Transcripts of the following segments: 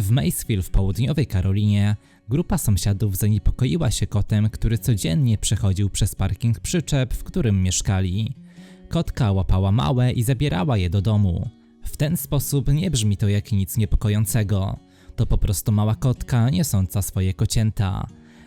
W Maysville w południowej Karolinie grupa sąsiadów zaniepokoiła się kotem, który codziennie przechodził przez parking przyczep, w którym mieszkali. Kotka łapała małe i zabierała je do domu. W ten sposób nie brzmi to jak nic niepokojącego. To po prostu mała kotka niosąca swoje kocięta.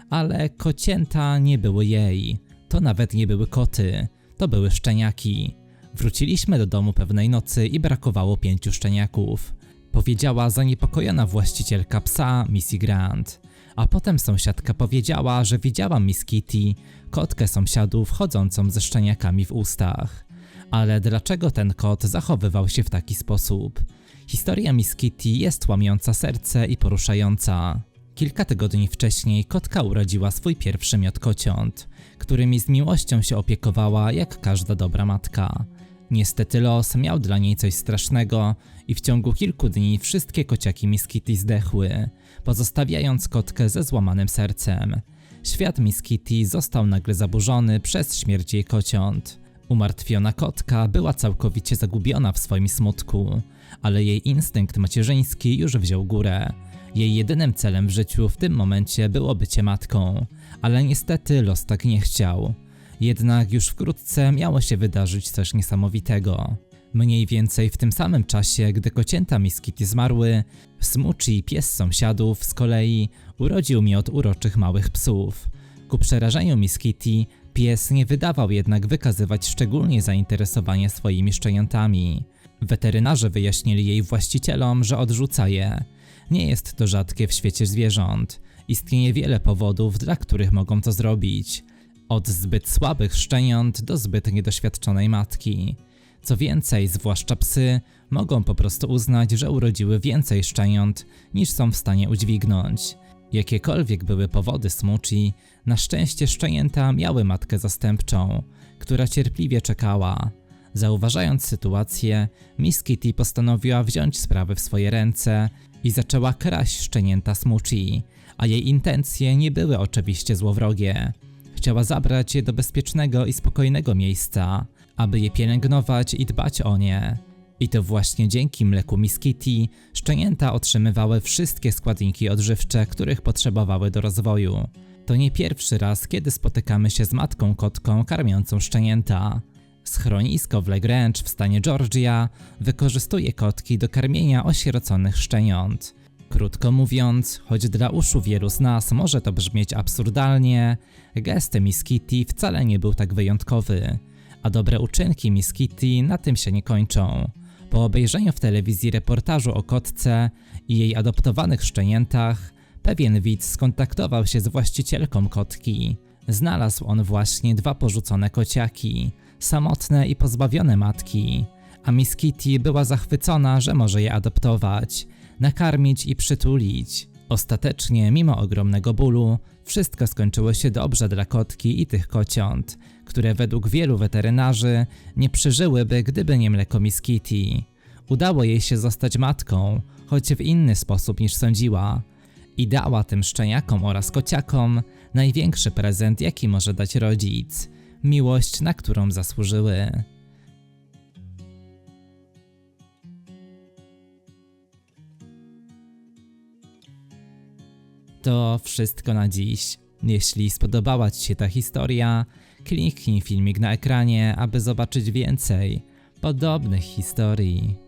Ale kocięta nie były jej. To nawet nie były koty. To były szczeniaki. Wróciliśmy do domu pewnej nocy i brakowało pięciu szczeniaków. Powiedziała zaniepokojona właścicielka psa Missy Grant. A potem sąsiadka powiedziała, że widziała Miss Kitty, kotkę sąsiadów chodzącą ze szczeniakami w ustach. Ale dlaczego ten kot zachowywał się w taki sposób? Historia Miss Kitty jest łamiąca serce i poruszająca. Kilka tygodni wcześniej kotka urodziła swój pierwszy miot kociąt, którymi z miłością się opiekowała jak każda dobra matka. Niestety los miał dla niej coś strasznego i w ciągu kilku dni wszystkie kociaki Miss Kitty zdechły, pozostawiając kotkę ze złamanym sercem. Świat Miss Kitty został nagle zaburzony przez śmierć jej kociąt. Umartwiona kotka była całkowicie zagubiona w swoim smutku, ale jej instynkt macierzyński już wziął górę. Jej jedynym celem w życiu w tym momencie było bycie matką, ale niestety los tak nie chciał. Jednak już wkrótce miało się wydarzyć coś niesamowitego. Mniej więcej w tym samym czasie, gdy kocięta Miss Kitty zmarły, Smoochie, pies sąsiadów, z kolei urodził miot uroczych małych psów. Ku przerażeniu Miss Kitty, pies nie wydawał jednak wykazywać szczególnie zainteresowanie swoimi szczeniętami. Weterynarze wyjaśnili jej właścicielom, że odrzuca je. Nie jest to rzadkie w świecie zwierząt. Istnieje wiele powodów, dla których mogą to zrobić. Od zbyt słabych szczeniąt do zbyt niedoświadczonej matki. Co więcej, zwłaszcza psy, mogą po prostu uznać, że urodziły więcej szczeniąt niż są w stanie udźwignąć. Jakiekolwiek były powody smuci, na szczęście szczenięta miały matkę zastępczą, która cierpliwie czekała. Zauważając sytuację, Miss Kitty postanowiła wziąć sprawy w swoje ręce i zaczęła kraść szczenięta Smoochie, a jej intencje nie były oczywiście złowrogie. Chciała zabrać je do bezpiecznego i spokojnego miejsca, aby je pielęgnować i dbać o nie. I to właśnie dzięki mleku Miss Kitty szczenięta otrzymywały wszystkie składniki odżywcze, których potrzebowały do rozwoju. To nie pierwszy raz, kiedy spotykamy się z matką kotką karmiącą szczenięta. Schronisko w Lagrange w stanie Georgia wykorzystuje kotki do karmienia osieroconych szczeniąt. Krótko mówiąc, choć dla uszu wielu z nas może to brzmieć absurdalnie, gest Miss Kitty wcale nie był tak wyjątkowy, a dobre uczynki Miss Kitty na tym się nie kończą. Po obejrzeniu w telewizji reportażu o kotce i jej adoptowanych szczeniętach, pewien widz skontaktował się z właścicielką kotki. Znalazł on właśnie dwa porzucone kociaki, samotne i pozbawione matki, a Miss Kitty była zachwycona, że może je adoptować, nakarmić i przytulić. Ostatecznie, mimo ogromnego bólu, wszystko skończyło się dobrze dla kotki i tych kociąt, które według wielu weterynarzy nie przeżyłyby, gdyby nie mleko Miss Kitty. Udało jej się zostać matką, choć w inny sposób niż sądziła. I dała tym szczeniakom oraz kociakom największy prezent, jaki może dać rodzic miłość, na którą zasłużyły. To wszystko na dziś. Jeśli spodobała Ci się ta historia, kliknij filmik na ekranie, aby zobaczyć więcej podobnych historii.